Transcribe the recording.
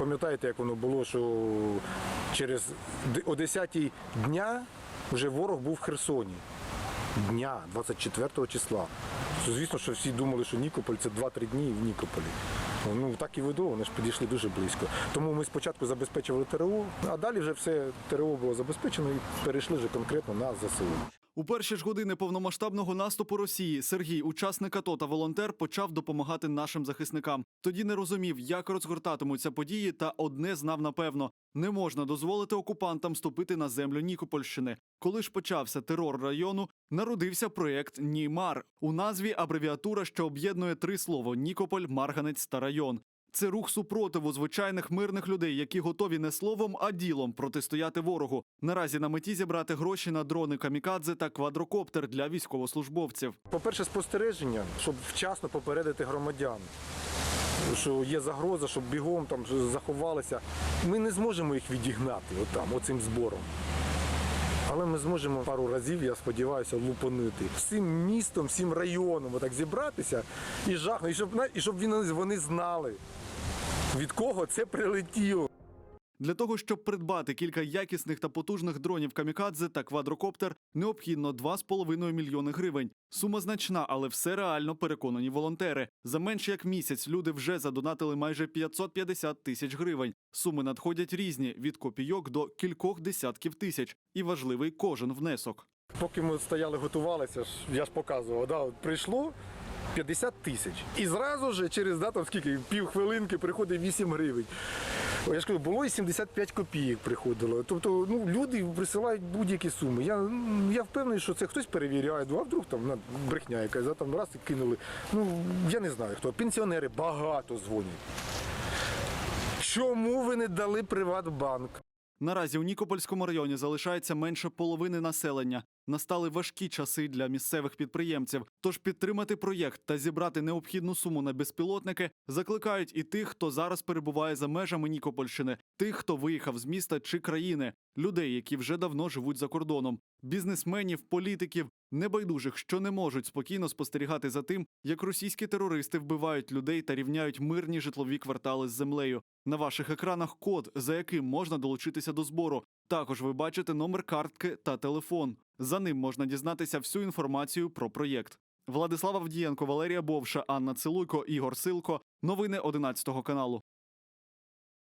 Пам'ятаєте, як воно було, що через о 10 дня вже ворог був в Херсоні. Дня 24 числа. Звісно, що всі думали, що Нікополь це 2-3 дні в Нікополі. Ну так і видало, вони ж підійшли дуже близько. Тому ми спочатку забезпечували ТРО, а далі вже все ТРО було забезпечено і перейшли вже конкретно на ЗСУ. У перші ж години повномасштабного наступу Росії Сергій, учасник АТО та волонтер, почав допомагати нашим захисникам. Тоді не розумів, як розгортатимуться події, та одне знав напевно: не можна дозволити окупантам ступити на землю Нікопольщини. Коли ж почався терор району, народився проєкт Німар у назві абревіатура, що об'єднує три слова: Нікополь, Марганець та район. Це рух супротиву звичайних мирних людей, які готові не словом, а ділом протистояти ворогу. Наразі на меті зібрати гроші на дрони камікадзе та квадрокоптер для військовослужбовців. По-перше, спостереження, щоб вчасно попередити громадян, що є загроза, щоб бігом там заховалися. Ми не зможемо їх відігнати отам, оцим збором. Але ми зможемо пару разів, я сподіваюся, лупонити Всім містом, всім районом отак зібратися і жахнути, і щоб, і щоб вони знали, від кого це прилетіло. Для того, щоб придбати кілька якісних та потужних дронів камікадзе та квадрокоптер, необхідно 2,5 мільйони гривень. Сума значна, але все реально переконані волонтери. За менш як місяць люди вже задонатили майже 550 тисяч гривень. Суми надходять різні від копійок до кількох десятків тисяч. І важливий кожен внесок. Поки ми стояли, готувалися, я ж показував, да, прийшло 50 тисяч. І зразу ж через да, там, скільки, півхвилинки приходить 8 гривень. Я ж кажу, було і 75 копійок приходило. Тобто ну, люди присилають будь-які суми. Я, я впевнений, що це хтось перевіряє, ну, а вдруг там брехня якась, да, там раз і кинули. Ну, я не знаю хто. Пенсіонери багато дзвонять. Чому ви не дали Приватбанк? Наразі у Нікопольському районі залишається менше половини населення. Настали важкі часи для місцевих підприємців. Тож підтримати проєкт та зібрати необхідну суму на безпілотники закликають і тих, хто зараз перебуває за межами Нікопольщини, тих, хто виїхав з міста чи країни, людей, які вже давно живуть за кордоном, бізнесменів, політиків, небайдужих, що не можуть спокійно спостерігати за тим, як російські терористи вбивають людей та рівняють мирні житлові квартали з землею. На ваших екранах код, за яким можна долучитися до збору. Також ви бачите номер картки та телефон. За ним можна дізнатися всю інформацію про проєкт. Владислава Авдієнко, Валерія Бовша, Анна Цилуйко, Ігор Силко. Новини 11 каналу.